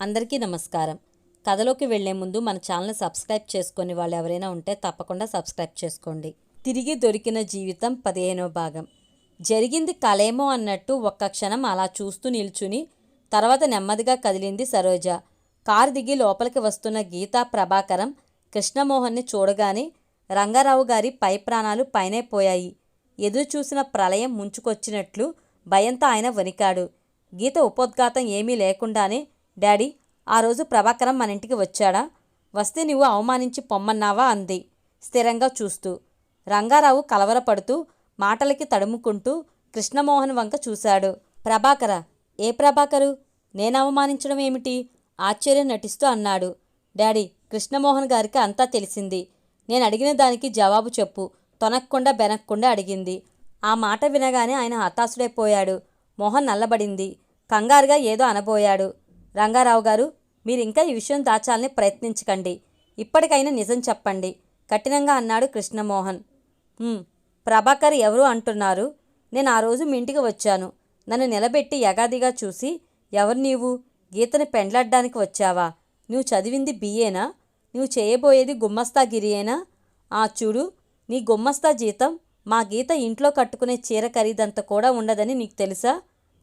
అందరికీ నమస్కారం. కథలోకి వెళ్ళే ముందు మన ఛానల్ సబ్స్క్రైబ్ చేసుకుని వాళ్ళు ఎవరైనా ఉంటే తప్పకుండా సబ్స్క్రైబ్ చేసుకోండి. తిరిగి దొరికిన జీవితం పదిహేనో భాగం. జరిగింది కలేమో అన్నట్టు ఒక్క క్షణం అలా చూస్తూ నిల్చుని తర్వాత నెమ్మదిగా కదిలింది సరోజ. కారు దిగి లోపలికి వస్తున్న గీతా ప్రభాకరం కృష్ణమోహన్ని చూడగానే రంగారావు గారి పై ప్రాణాలు పైనే పోయాయి. ఎదురు చూసిన ప్రళయం ముంచుకొచ్చినట్లు భయంతో ఆయన వణికాడు. గీత ఉపోద్ఘాతం ఏమీ లేకుండానే డాడీ ఆ రోజు ప్రభాకరం మన ఇంటికి వచ్చాడా? వస్తే నువ్వు అవమానించి పొమ్మన్నావా? అంది స్థిరంగా చూస్తూ. రంగారావు కలవరపడుతూ మాటలకి తడుముకుంటూ కృష్ణమోహన్ వంక చూశాడు. ప్రభాకర ఏ ప్రభాకరు? నేను అవమానించడం ఏమిటి? ఆశ్చర్యం నటిస్తూ అన్నాడు. డాడీ కృష్ణమోహన్ గారికి అంతా తెలిసింది. నేను అడిగిన దానికి జవాబు చెప్పు. తొనక్కుండా బెనక్కుండా అడిగింది. ఆ మాట వినగానే ఆయన హతాశుడైపోయాడు. మోహన్ నల్లబడింది. కంగారుగా ఏదో అనబోయాడు. రంగారావు గారు మీరు ఇంకా ఈ విషయం దాచాలని ప్రయత్నించకండి. ఇప్పటికైనా నిజం చెప్పండి. కఠినంగా అన్నాడు కృష్ణమోహన్. ప్రభాకర్ ఎవరు అంటున్నారు? నేను ఆ రోజు మీ ఇంటికి వచ్చాను. నన్ను నిలబెట్టి యగాదిగా చూసి ఎవరు నీవు? గీతని పెండ్లాడ్డానికి వచ్చావా? నువ్వు చదివింది బిఏనా? నువ్వు చేయబోయేది గుమ్మస్తాగిరియేనా ఆ చూడు నీ గుమ్మస్తా జీతం మా గీత ఇంట్లో కట్టుకునే చీర ఖరీదంత కూడా ఉండదని నీకు తెలుసా?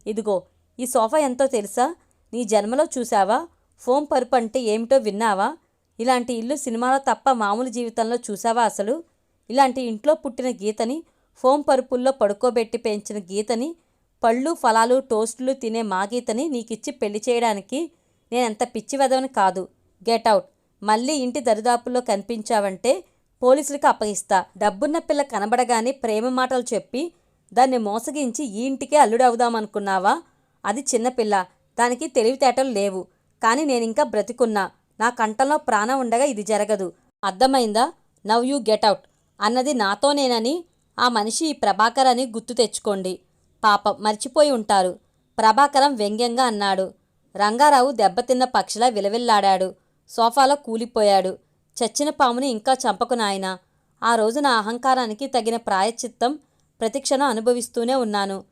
ఇదిగో ఈ సోఫా ఎంతో తెలుసా? నీ జన్మలో చూసావా ఫోమ్ పరుపు అంటే ఏమిటో విన్నావా? ఇలాంటి ఇల్లు సినిమాలో తప్ప మామూలు జీవితంలో చూసావా అసలు? ఇలాంటి ఇంట్లో పుట్టిన గీతని ఫోమ్ పరుపుల్లో పడుకోబెట్టి పెంచిన గీతని పళ్ళు ఫలాలు టోస్టులు తినే మా గీతని నీకిచ్చి పెళ్ళి చేయడానికి నేనెంత పిచ్చి వెదవని కాదు. గెట్ అవుట్ మళ్ళీ ఇంటి దరిదాపుల్లో కనిపించావంటే పోలీసులకు అప్పగిస్తా. డబ్బున్న పిల్ల కనబడగానే ప్రేమ మాటలు చెప్పి దాన్ని మోసగించి ఈ ఇంటికే అల్లుడవుదామనుకున్నావా? అది చిన్నపిల్ల దానికి తెలివితేటలు లేవు. కానీ నేనింకా బ్రతికున్నా. నా కంఠంలో ప్రాణం ఉండగా ఇది జరగదు. అర్థమైందా? నవ్ యూ గెట్ అవుట్ అన్నది నాతోనేనని ఆ మనిషి ఈ ప్రభాకర్ అని గుర్తు తెచ్చుకోండి. పాపం మర్చిపోయి ఉంటారు. ప్రభాకరం వ్యంగ్యంగా అన్నాడు. రంగారావు దెబ్బతిన్న పక్షిలా విలవిల్లాడాడు. సోఫాలో కూలిపోయాడు. చచ్చిన పాముని ఇంకా చంపకు నాయనా. ఆ రోజు నా అహంకారానికి తగిన ప్రాయశ్చిత్తం ప్రతిక్షణం అనుభవిస్తూనే ఉన్నాను.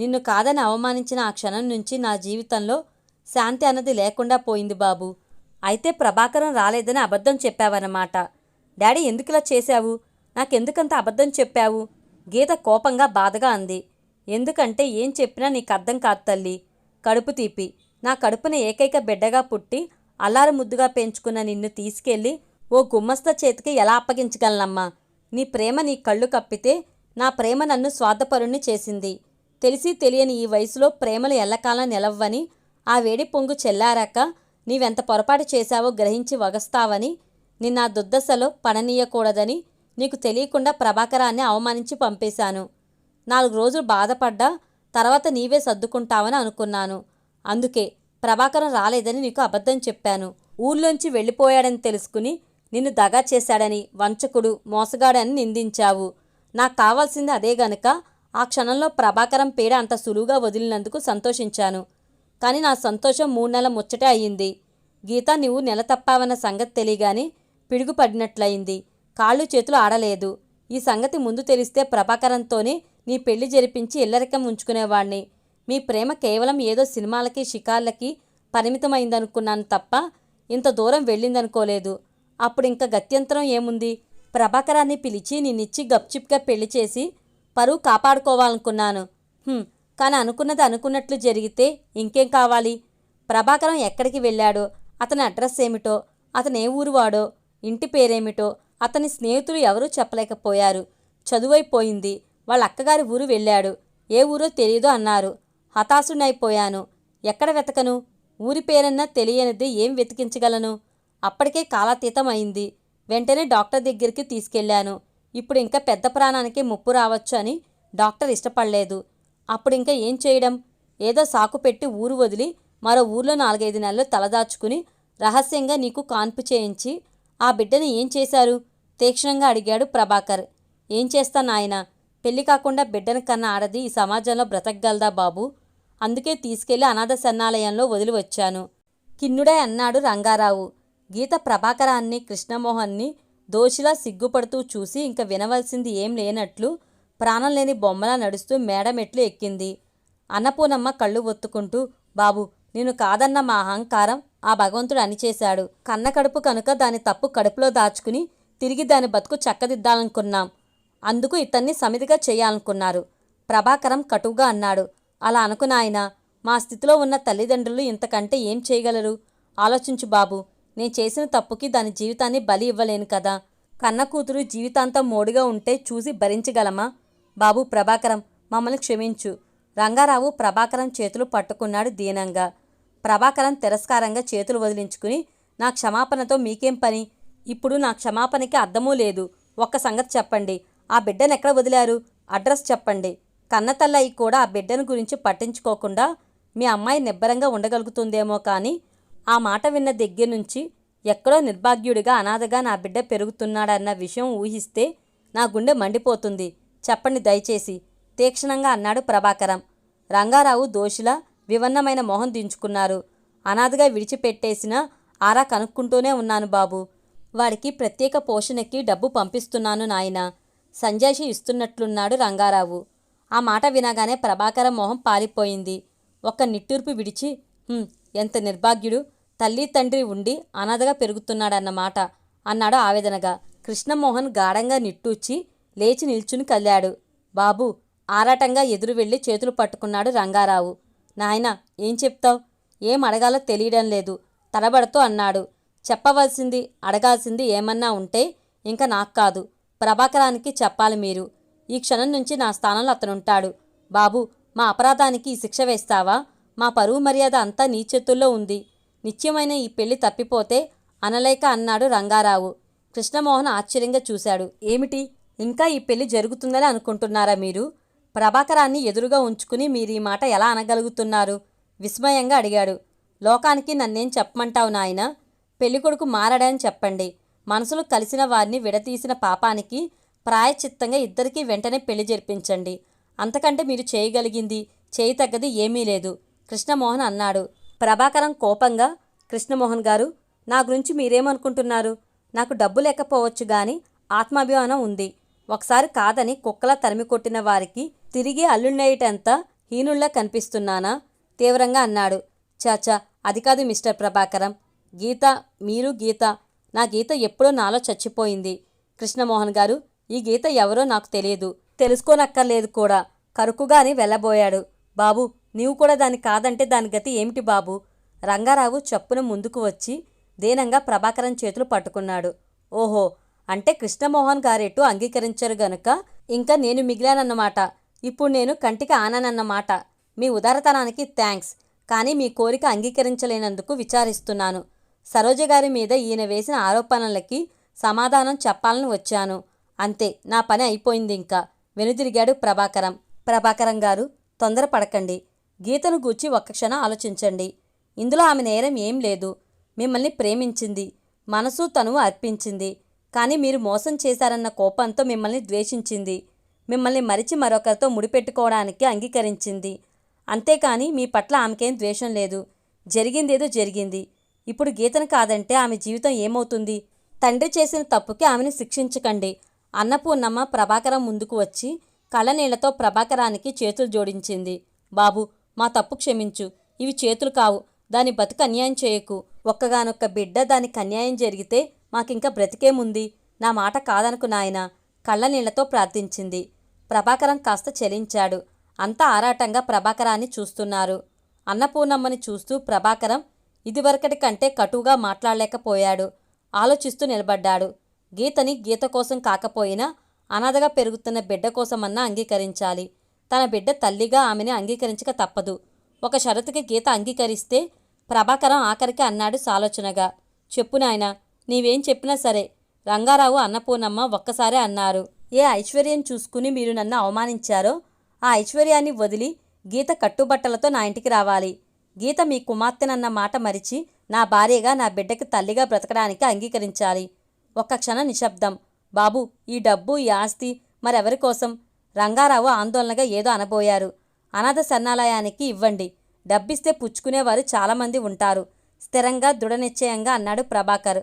నిన్ను కాదని అవమానించిన ఆ క్షణం నుంచి నా జీవితంలో శాంతి అన్నది లేకుండా పోయింది బాబు. అయితే ప్రభాకరం రాలేదని అబద్ధం చెప్పావన్నమాట. డాడీ ఎందుకిలా చేశావు? నాకెందుకంత అబద్ధం చెప్పావు? గీత కోపంగా బాధగా అంది. ఎందుకంటే ఏం చెప్పినా నీకు అర్థం కాదు తల్లి. కడుపు తీపి. నా కడుపున ఏకైక బిడ్డగా పుట్టి అల్లారు ముద్దుగా పెంచుకున్న నిన్ను తీసుకెళ్ళి ఓ గుమ్మస్త చేతికి ఎలా అప్పగించగలనమ్మా? నీ ప్రేమ నీ కళ్ళు కప్పితే నా ప్రేమ నన్ను స్వార్థపరుణ్ణి చేసింది. తెలిసి తెలియని ఈ వయసులో ప్రేమలు ఎల్లకాలం నిలవ్వని ఆ వేడి పొంగు చెల్లారాక నీవెంత పొరపాటు చేశావో గ్రహించి వగస్తావని నిన్న దుర్దశలో దుద్దశలో పడనీయకూడదని నీకు తెలియకుండా ప్రభాకరాన్ని అవమానించి పంపేశాను. నాలుగు రోజులు బాధపడ్డా తర్వాత నీవే సర్దుకుంటావని అనుకున్నాను. అందుకే ప్రభాకరం రాలేదని నీకు అబద్ధం చెప్పాను. ఊళ్ళోంచి వెళ్ళిపోయాడని తెలుసుకుని నిన్ను దగా చేశాడని వంచకుడు మోసగాడని నిందించావు. నాకు కావాల్సింది అదే గనుక ఆ క్షణంలో ప్రభాకరం పీడ అంత సులువుగా వదిలినందుకు సంతోషించాను. కానీ నా సంతోషం మూడు నెలల ముచ్చటే అయ్యింది. గీత నువ్వు నెల తప్పావన్న సంగతి తెలియగానే పిడుగుపడినట్లయింది. కాళ్ళు చేతులు ఆడలేదు. ఈ సంగతి ముందు తెలిస్తే ప్రభాకరంతోనే నీ పెళ్ళి జరిపించి ఇల్లరికం ఉంచుకునేవాణ్ణి. మీ ప్రేమ కేవలం ఏదో సినిమాలకి షికార్లకి పరిమితమైందనుకున్నాను తప్ప ఇంత దూరం వెళ్ళిందనుకోలేదు. అప్పుడు ఇంకా గత్యంతరం ఏముంది? ప్రభాకరాన్ని పిలిచి నిన్నిచ్చి గప్చిప్గా పెళ్ళి చేసి పరువు కాపాడుకోవాలనుకున్నాను. కానీ అనుకున్నది అనుకున్నట్లు జరిగితే ఇంకేం కావాలి? ప్రభాకరం ఎక్కడికి వెళ్ళాడో అతని అడ్రస్ ఏమిటో అతను ఏ ఊరు వాడో ఇంటి పేరేమిటో అతని స్నేహితులు ఎవరూ చెప్పలేకపోయారు. చదువైపోయింది. వాళ్ళ అక్కగారి ఊరు వెళ్ళాడు. ఏ ఊరో తెలియదో అన్నారు. హతాశునైపోయాను ఎక్కడ వెతకను? ఊరి పేరన్నా తెలియనిది ఏం వెతికించగలను? అప్పటికే కాలాతీతం అయింది వెంటనే డాక్టర్ దగ్గరికి తీసుకెళ్ళాను. ఇప్పుడు ఇంకా పెద్ద ప్రాణానికి ముప్పు రావచ్చు అని డాక్టర్ ఇష్టపడలేదు. అప్పుడు ఇంకా ఏం చేయడం? ఏదో సాకు పెట్టి ఊరు వదిలి మరో ఊర్లో నాలుగైదు నెలలు తలదాచుకుని రహస్యంగా నీకు కాన్పు చేయించి ఆ బిడ్డని ఏం చేశారు? తీక్షణంగా అడిగాడు ప్రభాకర్. ఏం చేస్తా నాయన? పెళ్ళి కాకుండా బిడ్డను కన్న ఆడది ఈ సమాజంలో బ్రతకగలదా బాబు? అందుకే తీసుకెళ్ళి అనాథ సన్నాలయంలో వదిలి వచ్చాను. కిన్నుడే అన్నాడు రంగారావు. గీత ప్రభాకరాన్ని కృష్ణమోహన్ని దోషిలా సిగ్గుపడుతూ చూసి ఇంక వినవలసింది ఏం లేనట్లు ప్రాణం లేని బొమ్మలా నడుస్తూ మేడమెట్లు ఎక్కింది. అన్నపూర్ణమ్మ కళ్ళు ఒత్తుకుంటూ బాబు నేను కాదన్న మా అహంకారం ఆ భగవంతుడు అనిచేశాడు కన్న కడుపు కనుక దాని తప్పు కడుపులో దాచుకుని తిరిగి దాని బతుకు చక్కదిద్దాలనుకున్నాం. అందుకు ఇతన్ని సమితిగా చేయాలనుకున్నారు. ప్రభాకరం కటువుగా అన్నాడు. అలా అనుకున్నాయన మా స్థితిలో ఉన్న తల్లిదండ్రులు ఇంతకంటే ఏం చేయగలరు? ఆలోచించు బాబు. నేను చేసిన తప్పుకి దాని జీవితాన్ని బలి ఇవ్వలేను కదా. కన్న కూతురు జీవితాంతం మోడుగా ఉంటే చూసి భరించగలమా? బాబు ప్రభాకరం మమ్మల్ని క్షమించు. రంగారావు ప్రభాకరం చేతులు పట్టుకున్నాడు దీనంగా. ప్రభాకరం తిరస్కారంగా చేతులు వదిలించుకుని నా క్షమాపణతో మీకేం పని? ఇప్పుడు నా క్షమాపణకి అర్థమూ లేదు. ఒక్క సంగతి చెప్పండి. ఆ బిడ్డను ఎక్కడ వదిలారు? అడ్రస్ చెప్పండి. కన్నతల్లయి కూడా ఆ బిడ్డను గురించి పట్టించుకోకుండా మీ అమ్మాయి నిబ్బరంగా ఉండగలుగుతుందేమో కానీ ఆ మాట విన్న దగ్గర నుంచి ఎక్కడో నిర్భాగ్యుడిగా అనాథగా నా బిడ్డ పెరుగుతున్నాడన్న విషయం ఊహిస్తే నా గుండె మండిపోతుంది. చెప్పండి దయచేసి తీక్షణంగా అన్నాడు ప్రభాకరం. రంగారావు దోషిలా వివన్నమైన మొహం దించుకున్నారు. అనాథగా విడిచిపెట్టేసిన ఆరా కనుక్కుంటూనే ఉన్నాను బాబు. వాడికి ప్రత్యేక పోషణకి డబ్బు పంపిస్తున్నాను నాయనా. సంజాయిషి ఇస్తున్నట్లున్నాడు రంగారావు. ఆ మాట వినగానే ప్రభాకర మొహం పాలిపోయింది. ఒక్క నిట్టూర్పు విడిచి ఎంత నిర్భాగ్యుడు తల్లి తండ్రి ఉండి అనాథగా పెరుగుతున్నాడన్నమాట అన్నాడు ఆవేదనగా. కృష్ణమోహన్ గాఢంగా నిట్టూచి లేచి నిల్చుని కదిలాడు. బాబు ఆరాటంగా ఎదురు వెళ్ళి చేతులు పట్టుకున్నాడు రంగారావు. నాయన ఏం చెప్తావు? ఏం అడగాలో తెలియడం లేదు. తడబడుతూ అన్నాడు. చెప్పవలసింది అడగాల్సింది ఏమన్నా ఉంటే ఇంకా నాకు కాదు. ప్రభాకరానికి చెప్పాలి మీరు. ఈ క్షణం నుంచి నా స్థానంలో అతనుంటాడు. బాబు మా అపరాధానికి ఈ శిక్ష వేస్తావా? మా పరువు మర్యాద అంతా నీ చేతుల్లో ఉంది. నిత్యమైన ఈ పెళ్ళి తప్పిపోతే అనలేక అన్నాడు రంగారావు. కృష్ణమోహన్ ఆశ్చర్యంగా చూశాడు. ఏమిటి? ఇంకా ఈ పెళ్ళి జరుగుతుందని అనుకుంటున్నారా మీరు? ప్రభాకరాన్ని ఎదురుగా ఉంచుకుని మీరు ఈ మాట ఎలా అనగలుగుతున్నారు? విస్మయంగా అడిగాడు. లోకానికి నన్నేం చెప్పమంటావు నాయనా? పెళ్ళికొడుకు మారాడని చెప్పండి. మనసులు కలిసిన వారిని విడతీసిన పాపానికి ప్రాయచిత్తంగా ఇద్దరికీ వెంటనే పెళ్ళి జరిపించండి. అంతకంటే మీరు చేయగలిగింది చేయి తగ్గది ఏమీ లేదు. కృష్ణమోహన్ అన్నాడు. ప్రభాకరం కోపంగా కృష్ణమోహన్ గారు నా గురించి మీరేమనుకుంటున్నారు? నాకు డబ్బు లేకపోవచ్చు గాని ఆత్మాభిమానం ఉంది. ఒకసారి కాదని కుక్కలా తరిమి కొట్టిన వారికి తిరిగి అల్లుండేటంత హీనుల్లా కనిపిస్తున్నానా? తీవ్రంగా అన్నాడు. చాచా అది కాదు మిస్టర్ ప్రభాకరం. గీత మీరు గీత. నా గీత ఎప్పుడో నాలో చచ్చిపోయింది. కృష్ణమోహన్ గారు ఈ గీత ఎవరో నాకు తెలియదు. తెలుసుకోనక్కర్లేదు కూడా. కరుకుగాని వెళ్ళబోయాడు. బాబు నీవు కూడా దాన్ని కాదంటే దాని గతి ఏమిటి బాబు? రంగారావు చప్పున ముందుకు వచ్చి దీనంగా ప్రభాకరం చేతులు పట్టుకున్నాడు. ఓహో అంటే కృష్ణమోహన్ గారేటు అంగీకరించరు గనుక ఇంకా నేను మిగిలానన్నమాట. ఇప్పుడు నేను కంటికి ఆననన్నమాట. మీ ఉదారతనానికి థ్యాంక్స్. కానీ మీ కోరిక అంగీకరించలేనందుకు విచారిస్తున్నాను. సరోజ గారి మీద ఈయన వేసిన ఆరోపణలకి సమాధానం చెప్పాలని వచ్చాను. అంతే నా పని అయిపోయింది ఇంకా. వెనుదిరిగాడు ప్రభాకరం. ప్రభాకరం గారు తొందరపడకండి. గీతను గూర్చి ఒక్క క్షణం ఆలోచించండి. ఇందులో ఆమె నేరం ఏం లేదు. మిమ్మల్ని ప్రేమించింది. మనసు తను అర్పించింది. కానీ మీరు మోసం చేశారన్న కోపంతో మిమ్మల్ని ద్వేషించింది. మిమ్మల్ని మరిచి మరొకరితో ముడిపెట్టుకోవడానికి అంగీకరించింది. అంతేకాని మీ పట్ల ఆమెకేం ద్వేషం లేదు. జరిగిందేదో జరిగింది. ఇప్పుడు గీతను కాదంటే ఆమె జీవితం ఏమవుతుంది? తండ్రి చేసిన తప్పుకి ఆమెను శిక్షించకండి. అన్నపూర్ణమ్మ ప్రభాకరం ముందుకు వచ్చి కళ్ళనీళ్ళతో ప్రభాకరానికి చేతులు జోడించింది. బాబు మా తప్పు క్షమించు. ఇవి చేతులు కావు. దాని బతుకు అన్యాయం చేయకు. ఒక్కగానొక్క బిడ్డ దానికి అన్యాయం జరిగితే మాకింకా బ్రతికేముంది? నా మాట కాదనుకు నాయనా. కళ్ళనీళ్ళతో ప్రార్థించింది. ప్రభాకరం కాస్త చెలించాడు. అంతా ఆరాటంగా ప్రభాకరాన్ని చూస్తున్నారు. అన్నపూర్ణమ్మని చూస్తూ ప్రభాకరం ఇదివరకటి కంటే కటువుగా మాట్లాడలేకపోయాడు. ఆలోచిస్తూ నిలబడ్డాడు. గీతని గీత కోసం కాకపోయినా అనాథగా పెరుగుతున్న బిడ్డ కోసమన్నా అంగీకరించాలి. తన బిడ్డ తల్లిగా ఆమెని అంగీకరించక తప్పదు. ఒక షరతుకి గీత అంగీకరిస్తే ప్రభాకరం ఆఖరికి అన్నాడు సాలోచనగా. చెప్పు నాయనా నీవేం చెప్పినా సరే. రంగారావు అన్నపూర్ణమ్మ ఒక్కసారే అన్నారు. ఏ ఐశ్వర్యం చూసుకుని మీరు నన్ను అవమానించారో ఆ ఐశ్వర్యాన్ని వదిలి గీత కట్టుబట్టలతో నా ఇంటికి రావాలి. గీత మీ కుమార్తెనన్న మాట మరిచి నా భార్యగా నా బిడ్డకి తల్లిగా బ్రతకడానికి అంగీకరించాలి. ఒక్క క్షణం నిశ్శబ్దం. బాబు ఈ డబ్బు ఈ ఆస్తి మరెవరి కోసం? రంగారావు ఆందోళనగా ఏదో అనబోయారు. అనాథ శరణాలయానికి ఇవ్వండి. డబ్బిస్తే పుచ్చుకునేవారు చాలామంది ఉంటారు. స్థిరంగా దృఢనిశ్చయంగా అన్నాడు ప్రభాకర్.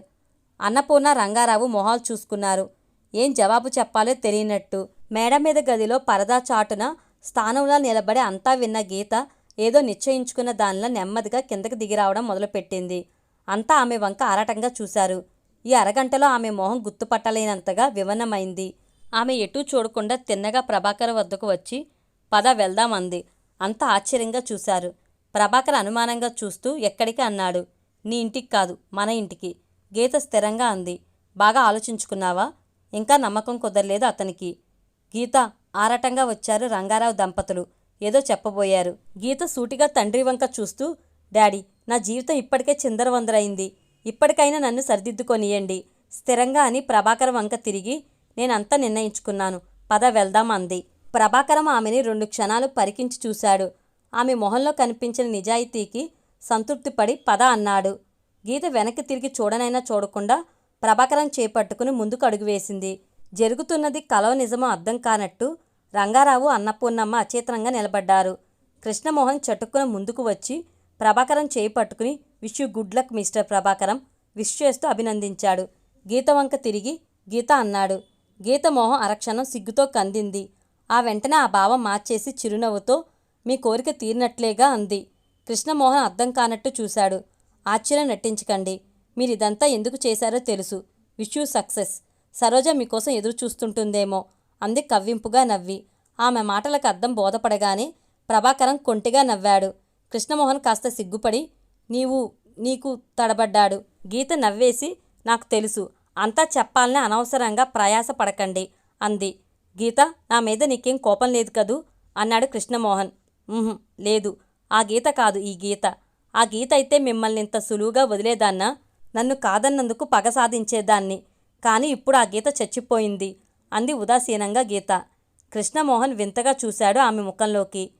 అన్నపూర్ణ రంగారావు మొహాలు చూసుకున్నారు. ఏం జవాబు చెప్పాలో తెలియనట్టు. మేడ మీద గదిలో పరదా చాటున స్థానంలో నిలబడి అంతా విన్న గీత ఏదో నిశ్చయించుకున్న దానిలో నెమ్మదిగా కిందకి దిగిరావడం మొదలుపెట్టింది. అంతా ఆమె వంక ఆరాటంగా చూశారు. ఈ అరగంటలో ఆమె మొహం గుర్తుపట్టలేనంతగా వివన్నమైంది ఆమె ఎటూ చూడకుండా తిన్నగా ప్రభాకర్ వద్దకు వచ్చి పద వెళ్దామంది అంత ఆశ్చర్యంగా చూశారు. ప్రభాకర్ అనుమానంగా చూస్తూ ఎక్కడికి? అన్నాడు. నీ ఇంటికి కాదు మన ఇంటికి. గీత స్థిరంగా అంది. బాగా ఆలోచించుకున్నావా? ఇంకా నమ్మకం కుదరలేదు అతనికి. గీత ఆరాటంగా వచ్చారు రంగారావు దంపతులు. ఏదో చెప్పబోయారు. గీత సూటిగా తండ్రి వంక చూస్తూ డాడీ నా జీవితం ఇప్పటికే చిందరవందరైంది. ఇప్పటికైనా నన్ను సరిదిద్దుకొనియండి. స్థిరంగా అని ప్రభాకర్ వంక తిరిగి నేనంతా నిర్ణయించుకున్నాను. పద వెళ్దాం అంది. ప్రభాకరం ఆమెని రెండు క్షణాలు పరికించి చూశాడు. ఆమె మొహంలో కనిపించిన నిజాయితీకి సంతృప్తిపడి పద అన్నాడు. గీత వెనక్కి తిరిగి చూడనైనా చూడకుండా ప్రభాకరం చేపట్టుకుని ముందుకు అడుగు వేసింది. జరుగుతున్నది కలవ నిజమో అర్థం కానట్టు రంగారావు అన్నపూర్ణమ్మ అచేతనంగా నిలబడ్డారు. కృష్ణమోహన్ చటుక్కున ముందుకు వచ్చి ప్రభాకరం చేయి పట్టుకుని wish you good luck mister Prabhakaram wish చేస్తూ అభినందించాడు. గీత వంక తిరిగి గీత అన్నాడు. గీత మొహం అరక్షణం సిగ్గుతో కందింది. ఆ వెంటనే ఆ భావం మార్చేసి చిరునవ్వుతో మీ కోరిక తీరినట్లేగా అంది. కృష్ణమోహన్ అర్థం కానట్టు చూశాడు. ఆశ్చర్యం నటించకండి. మీరు ఇదంతా ఎందుకు చేశారో తెలుసు. Wish you success. సరోజ మీకోసం ఎదురు చూస్తుంటుందేమో అంది కవ్వింపుగా నవ్వి. ఆమె మాటలకు అర్థం బోధపడగానే ప్రభాకరం కొంటిగా నవ్వాడు. కృష్ణమోహన్ కాస్త సిగ్గుపడి నీవు నీకు తడబడ్డాడు గీత నవ్వేసి నాకు తెలుసు. అంతా చెప్పాలని అనవసరంగా ప్రయాస పడకండి అంది. గీత నా మీద నీకేం కోపం లేదు కదూ? అన్నాడు కృష్ణమోహన్. లేదు. ఆ గీత కాదు ఈ గీత. ఆ గీత అయితే మిమ్మల్ని ఇంత సులువుగా వదిలేదాన్నా? నన్ను కాదన్నందుకు పగ సాధించేదాన్ని. కానీ ఇప్పుడు ఆ గీత చచ్చిపోయింది అంది ఉదాసీనంగా గీత. కృష్ణమోహన్ వింతగా చూశాడు ఆమె ముఖంలోకి.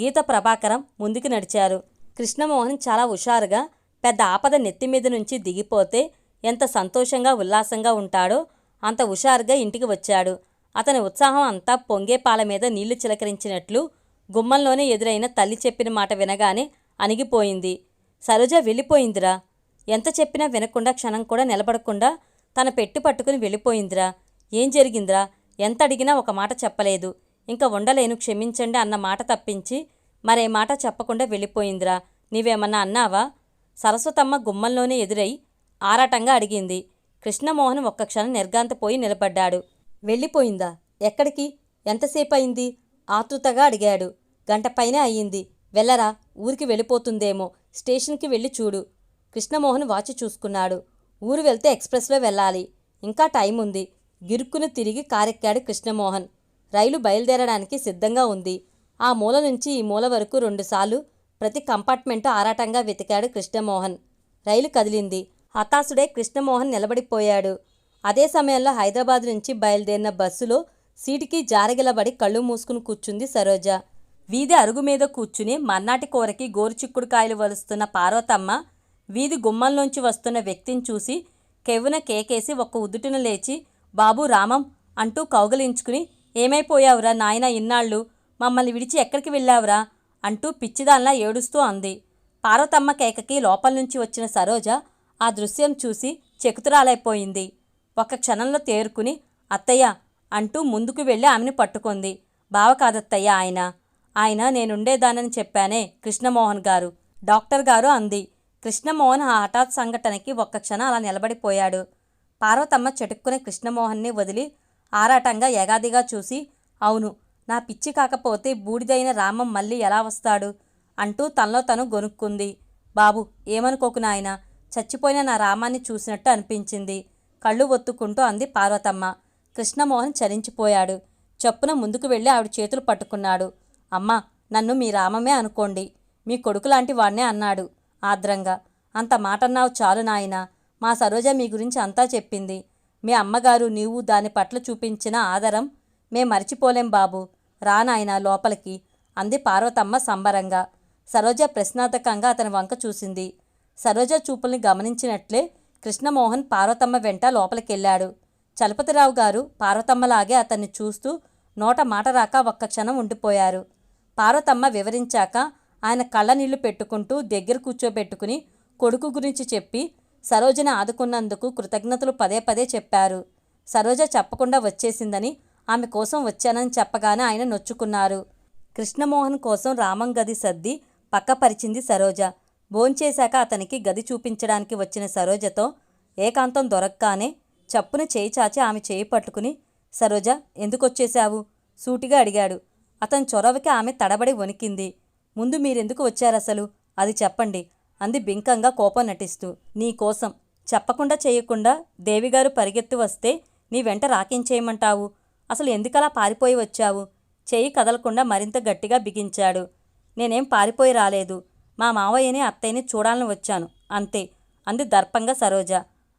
గీత ప్రభాకరం ముందుకు నడిచారు. కృష్ణమోహన్ చాలా హుషారుగా పెద్ద ఆపద నెత్తిమీద నుంచి దిగిపోతే ఎంత సంతోషంగా ఉల్లాసంగా ఉంటాడో అంత హుషారుగా ఇంటికి వచ్చాడు. అతని ఉత్సాహం అంతా పొంగే పాల మీద నీళ్ళు చిలకరించినట్లు గుమ్మంలోనే ఎదురైన తల్లి చెప్పిన మాట వినగానే అణిగిపోయింది. సరోజ వెళ్ళిపోయిందిరా. ఎంత చెప్పినా వినకుండా క్షణం కూడా నిలబడకుండా తన పెట్టి పట్టుకుని వెళ్ళిపోయిందిరా. ఏం జరిగిందిరా? ఎంత అడిగినా ఒక మాట చెప్పలేదు. ఇంకా ఉండలేను క్షమించండి అన్న మాట తప్పించి మరే మాట చెప్పకుండా వెళ్ళిపోయిందిరా. నీవేమన్నా అన్నావా? సరస్వతమ్మ గుమ్మంలోనే ఎదురై ఆరాటంగా అడిగింది. కృష్ణమోహన్ ఒక్క క్షణం నిర్గాంతపోయి నిలబడ్డాడు. వెళ్ళిపోయిందా? ఎక్కడికి? ఎంతసేపు అయింది ఆతృతగా అడిగాడు. గంట పైనే అయ్యింది. వెళ్ళరా? ఊరికి వెళ్ళిపోతుందేమో. స్టేషన్కి వెళ్ళి చూడు. కృష్ణమోహన్ వాచి చూసుకున్నాడు. ఊరు వెళ్తే ఎక్స్ప్రెస్లో వెళ్ళాలి. ఇంకా టైం ఉంది గిరుక్కును తిరిగి కారెక్కాడు కృష్ణమోహన్. రైలు బయలుదేరడానికి సిద్ధంగా ఉంది. ఆ మూల నుంచి ఈ మూల వరకు రెండుసార్లు ప్రతి కంపార్ట్మెంటు ఆరాటంగా వెతికాడు కృష్ణమోహన్. రైలు కదిలింది. హతాశుడే కృష్ణమోహన్ నిలబడిపోయాడు. అదే సమయంలో హైదరాబాద్ నుంచి బయలుదేరిన బస్సులో సీటుకి జారగిలబడి కళ్ళు మూసుకుని కూర్చుంది సరోజ. వీధి అరుగు మీద కూర్చుని మర్నాటి కూరకి గోరుచిక్కుడుకాయలు వలుస్తున్న పార్వతమ్మ వీధి గుమ్మంలోంచి వస్తున్న వ్యక్తిని చూసి కెవ్వున కేకేసి ఒక్క ఉదుటిన లేచి బాబు రామం అంటూ కౌగలించుకుని ఏమైపోయావురా నాయనా ఇన్నాళ్ళు? మమ్మల్ని విడిచి ఎక్కడికి వెళ్ళావురా? అంటూ పిచ్చిదాన్లా ఏడుస్తూ అంది. పార్వతమ్మ కేకకి లోపల నుంచి వచ్చిన సరోజ ఆ దృశ్యం చూసి చెకుతురాలైపోయింది. ఒక్క క్షణంలో తేరుకుని అత్తయ్య అంటూ ముందుకు వెళ్ళి ఆమెను పట్టుకుంది. బావ కాదత్తయ్య ఆయన. ఆయన నేనుండేదానని చెప్పానే కృష్ణమోహన్ గారు. డాక్టర్ గారు అంది. కృష్ణమోహన్ ఆ హఠాత్ సంఘటనకి ఒక్క క్షణం అలా నిలబడిపోయాడు. పార్వతమ్మ చెటుక్కునే కృష్ణమోహన్ని వదిలి ఆరాటంగా ఏగాదిగా చూసి అవును నా పిచ్చి కాకపోతే బూడిదైన రామం మళ్ళీ ఎలా వస్తాడు? అంటూ తనలో తను గొనుక్కుంది. బాబు ఏమనుకోకు నాయనా. చచ్చిపోయిన నా రామాన్ని చూసినట్టు అనిపించింది. కళ్ళు ఒత్తుకుంటూ అంది పార్వతమ్మ. కృష్ణమోహన్ చలించిపోయాడు. చప్పున ముందుకు వెళ్ళి ఆవిడ చేతులు పట్టుకున్నాడు. అమ్మా నన్ను మీ రామమే అనుకోండి. మీ కొడుకు లాంటి వాణ్ణే అన్నాడు ఆద్రంగా. అంత మాటన్నావు చాలు నాయనా. మా సరోజ మీ గురించి అంతా చెప్పింది. మీ అమ్మగారు నీవు దాని పట్ల చూపించిన ఆదరం మేం మర్చిపోలేం బాబు. రా నాయనా లోపలికి అంది పార్వతమ్మ సంబరంగా. సరోజ ప్రశ్నార్థకంగా అతని వంక చూసింది. సరోజ చూపుల్ని గమనించినట్లే కృష్ణమోహన్ పార్వతమ్మ వెంట లోపలికెళ్ళాడు. చలపతిరావు గారు పార్వతమ్మలాగే అతన్ని చూస్తూ నోట మాట రాక ఒక్క క్షణం ఉండిపోయారు. పార్వతమ్మ వివరించాక ఆయన కళ్ళ నీళ్ళు పెట్టుకుంటూ దగ్గర కూర్చోబెట్టుకుని కొడుకు గురించి చెప్పి సరోజని ఆదుకున్నందుకు కృతజ్ఞతలు పదే పదే చెప్పారు. సరోజ చెప్పకుండా వచ్చేసిందని ఆమె కోసం వచ్చానని చెప్పగానే ఆయన నొచ్చుకున్నారు. కృష్ణమోహన్ కోసం రామం గది సర్ది పక్కపరిచింది సరోజ. భోంచేశాక అతనికి గది చూపించడానికి వచ్చిన సరోజతో ఏకాంతం దొరక్కానే చప్పున చేయి చాచి ఆమె చేయి పట్టుకుని సరోజ ఎందుకొచ్చేశావు? సూటిగా అడిగాడు. అతని చొరవకి ఆమె తడబడి వణికింది. ముందు మీరెందుకు వచ్చారసలు? అది చెప్పండి అంది బింకంగా కోపం నటిస్తూ. నీకోసం చెప్పకుండా చేయకుండా దేవిగారు పరిగెత్తి వస్తే నీ వెంట రాకించేయమంటావు అసలు ఎందుకలా పారిపోయి వచ్చావు? చెయ్యి కదలకుండా మరింత గట్టిగా బిగించాడు. నేనేం పారిపోయి రాలేదు. మా మావయ్యని అత్తయ్యని చూడాలని వచ్చాను. అంతే. అంది దర్పంగా సరోజ.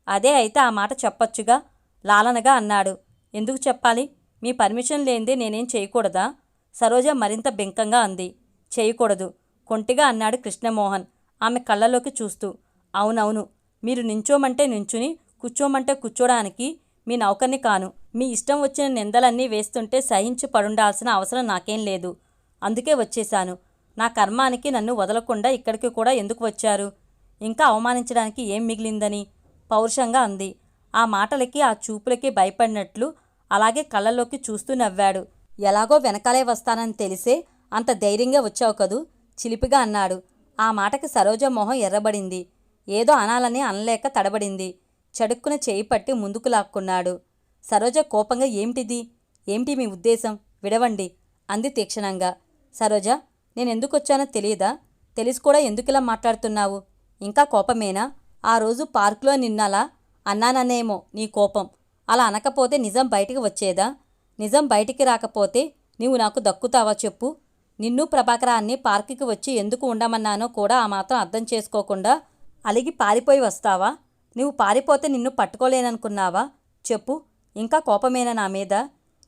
అదే అయితే ఆ మాట చెప్పొచ్చుగా? లాలనగా అన్నాడు. ఎందుకు చెప్పాలి? మీ పర్మిషన్ లేనిదే నేనేం చేయకూడదా? సరోజ మరింత బింకంగా అంది. చేయకూడదు. కొంటిగా అన్నాడు కృష్ణమోహన్ ఆమె కళ్ళలోకి చూస్తూ. అవునవును. మీరు నించోమంటే నించుని కూర్చోమంటే కూర్చోడానికి మీ నౌకర్ని కాను. మీ ఇష్టం వచ్చిన నిందలన్నీ వేస్తుంటే సహించి పడుండాల్సిన అవసరం నాకేం లేదు. అందుకే వచ్చేశాను. నా కర్మానికి నన్ను వదలకుండా ఇక్కడికి కూడా ఎందుకు వచ్చారు? ఇంకా అవమానించడానికి ఏం మిగిలిందని? పౌరుషంగా అంది. ఆ మాటలకి ఆ చూపులకి భయపడినట్లు అలాగే కళ్ళల్లోకి చూస్తూ నవ్వాడు. ఎలాగో వెనకాలే వస్తానని తెలిసే అంత ధైర్యంగా వచ్చావు కదూ? చిలిపిగా అన్నాడు. ఆ మాటకి సరోజ మొహం ఎర్రబడింది. ఏదో అనాలని అనలేక తడబడింది. చడుక్కున చేయి పట్టి ముందుకు లాక్కున్నాడు. సరోజ కోపంగా ఏమిటిది? ఏమిటి మీ ఉద్దేశం? విడవండి అంది తీక్షణంగా. సరోజ నేను ఎందుకొచ్చానో తెలియదా తెలిసి కూడా ఎందుకిలా మాట్లాడుతున్నావు? ఇంకా కోపమేనా? ఆ రోజు పార్కులో నిన్నలా? అన్నాననేమో నీ కోపం. అలా అనకపోతే నిజం బయటికి వచ్చేదా? నిజం బయటికి రాకపోతే నీవు నాకు దక్కుతావా చెప్పు? నిన్ను ప్రభాకరాన్ని పార్కుకి వచ్చి ఎందుకు ఉండమన్నానో కూడా ఆ మాత్రం అర్థం చేసుకోకుండా అలిగి పారిపోయి వస్తావా? నువ్వు పారిపోతే నిన్ను పట్టుకోలేననుకున్నావా? చెప్పు ఇంకా కోపమేనా నా మీద?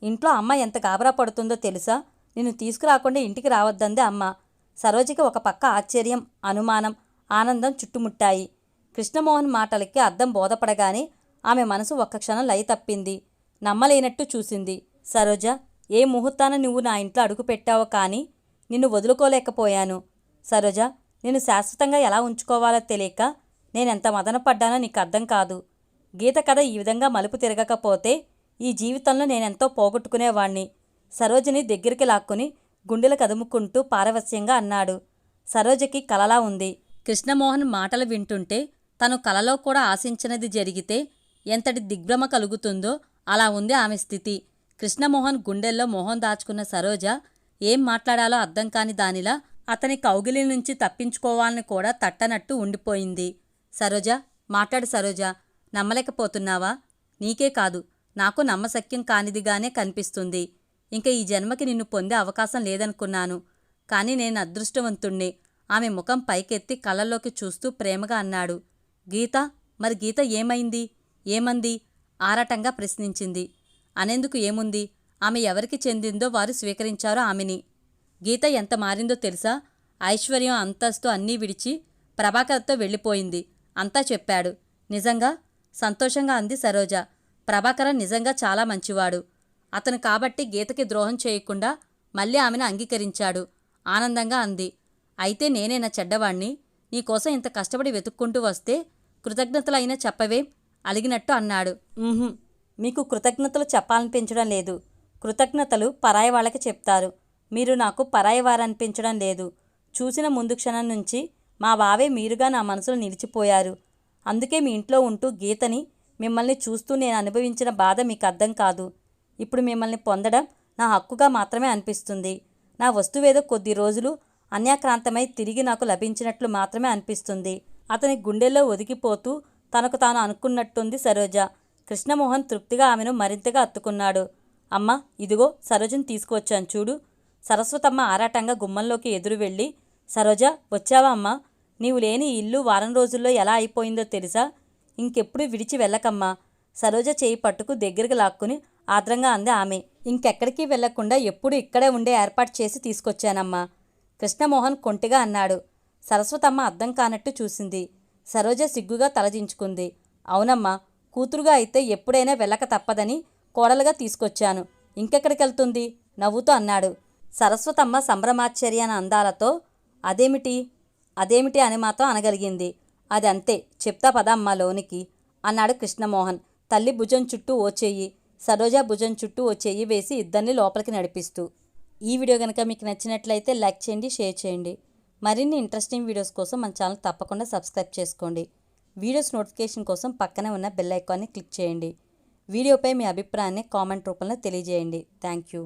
ఇంట్లో అమ్మ ఎంత గాబరా పడుతుందో తెలుసా? నిన్ను తీసుకురాకుండా ఇంటికి రావద్దంది అమ్మ. సరోజకి ఒక పక్క ఆశ్చర్యం అనుమానం ఆనందం చుట్టుముట్టాయి. కృష్ణమోహన్ మాటలకి అర్థం బోధపడగానే ఆమె మనసు ఒక్క క్షణం లయ తప్పింది. నమ్మలేనట్టు చూసింది. సరోజ ఏ ముహూర్తాన నువ్వు నా ఇంట్లో అడుగు పెట్టావో కానీ నిన్ను వదులుకోలేకపోయాను. సరోజ నిన్ను శాశ్వతంగా ఎలా ఉంచుకోవాలో తెలియక నేనెంత మదనపడ్డానో నీకు అర్థం కాదు. గీత కథ ఈ విధంగా మలుపు తిరగకపోతే ఈ జీవితంలో నేనెంతో పోగొట్టుకునేవాణ్ణి. సరోజని దగ్గరికి లాక్కుని గుండెలు కదుముకుంటూ పారవస్యంగా అన్నాడు. సరోజకి కలలా ఉంది. కృష్ణమోహన్ మాటలు వింటుంటే తను కలలో కూడా ఆశించినది జరిగితే ఎంతటి దిగ్భ్రమ కలుగుతుందో అలా ఉంది ఆమె స్థితి. కృష్ణమోహన్ గుండెల్లో మొహం దాచుకున్న సరోజ ఏం మాట్లాడాలో అర్థం కాని దానిలా అతని కౌగిలి నుంచి తప్పించుకోవాలని కూడా తట్టనట్టు ఉండిపోయింది. సరోజ మాట్లాడు సరోజ నమ్మలేకపోతున్నావా? నీకే కాదు నాకు నమ్మశక్యం కానిదిగానే కనిపిస్తుంది. ఇంక ఈ జన్మకి నిన్ను పొందే అవకాశం లేదనుకున్నాను. కానీ నేను అదృష్టవంతుణ్ణి. ఆమె ముఖం పైకెత్తి కళ్ళల్లోకి చూస్తూ ప్రేమగా అన్నాడు. గీత మరి గీత ఏమైంది? ఏమంది? ఆరాటంగా ప్రశ్నించింది. అనేందుకు ఏముంది? ఆమె ఎవరికి చెందిందో వారు స్వీకరించారో ఆమెని. గీత ఎంత మారిందో తెలుసా? ఐశ్వర్యం అంతస్తు అన్నీ విడిచి ప్రభాకర్తో వెళ్ళిపోయింది. అంతా చెప్పాడు. నిజంగా? సంతోషంగా అంది సరోజ. ప్రభాకర నిజంగా చాలా మంచివాడు. అతను కాబట్టి గీతకి ద్రోహం చేయకుండా మళ్ళీ ఆమెను అంగీకరించాడు. ఆనందంగా అంది. అయితే నేనే నా చెడ్డవాణ్ణి. నీకోసం ఇంత కష్టపడి వెతుక్కుంటూ వస్తే కృతజ్ఞతలైనా చెప్పవే అలిగినట్టు అన్నాడు. మీకు కృతజ్ఞతలు చెప్పాలనిపించడం లేదు. కృతజ్ఞతలు పరాయి వాళ్ళకి చెప్తారు. మీరు నాకు పరాయి వారనిపించడం లేదు. చూసిన ముందు క్షణం నుంచి మా బావే మీరుగా నా మనసులో నిలిచిపోయారు. అందుకే మీ ఇంట్లో ఉంటూ గీతని మిమ్మల్ని చూస్తూ నేను అనుభవించిన బాధ మీకు అర్థం కాదు. ఇప్పుడు మిమ్మల్ని పొందడం నా హక్కుగా మాత్రమే అనిపిస్తుంది. నా వస్తువేదో కొద్ది రోజులు అన్యాక్రాంతమై తిరిగి నాకు లభించినట్లు మాత్రమే అనిపిస్తుంది. అతని గుండెల్లో ఒదిగిపోతూ తనకు తాను అనుకున్నట్టుంది సరోజ. కృష్ణమోహన్ తృప్తిగా ఆమెను మరింతగా అత్తుకున్నాడు. అమ్మ ఇదిగో సరోజను తీసుకువచ్చాను చూడు. సరస్వతమ్మ ఆరాటంగా గుమ్మంలోకి ఎదురు వెళ్ళి సరోజ వచ్చావా అమ్మా? నీవు లేని ఇల్లు వారం రోజుల్లో ఎలా అయిపోయిందో తెలుసా? ఇంకెప్పుడు విడిచి వెళ్ళకమ్మా. సరోజ చేయి పట్టుకు దగ్గరికి లాక్కుని ఆద్రంగా అంది ఆమె. ఇంకెక్కడికి వెళ్ళకుండా ఎప్పుడు ఇక్కడే ఉండే ఏర్పాటు చేసి తీసుకొచ్చానమ్మా. కృష్ణమోహన్ కొంటిగా అన్నాడు. సరస్వతమ్మ అర్థం కానట్టు చూసింది. సరోజ సిగ్గుగా తలదించుకుంది అవునమ్మా కూతురుగా అయితే ఎప్పుడైనా వెళ్ళక తప్పదని కోడలుగా తీసుకొచ్చాను. ఇంకెక్కడికెళ్తుంది నవ్వుతూ అన్నాడు. సరస్వతమ్మ సంభ్రమాశ్చర్యాన అందాలతో అదేమిటి? అదేమిటి అని మాత్రం అనగలిగింది. అదంతే చెప్తా పదమ్మా లోనికి అన్నాడు కృష్ణమోహన్. తల్లి భుజం చుట్టూ ఓ చెయ్యి. సరోజా భుజం చుట్టూ ఓ చెయ్యి వేసి ఇద్దరిని లోపలికి నడిపిస్తూ. ఈ వీడియో కనుక మీకు నచ్చినట్లయితే లైక్ చేయండి షేర్ చేయండి. మరిన్ని ఇంట్రెస్టింగ్ వీడియోస్ కోసం మన ఛానల్ తప్పకుండా సబ్స్క్రైబ్ చేసుకోండి. వీడియోస్ నోటిఫికేషన్ కోసం పక్కనే ఉన్న బెల్ ఐకాన్ని క్లిక్ చేయండి. వీడియోపై మీ అభిప్రాయాన్ని కామెంట్ రూపంలో తెలియజేయండి. Thank you.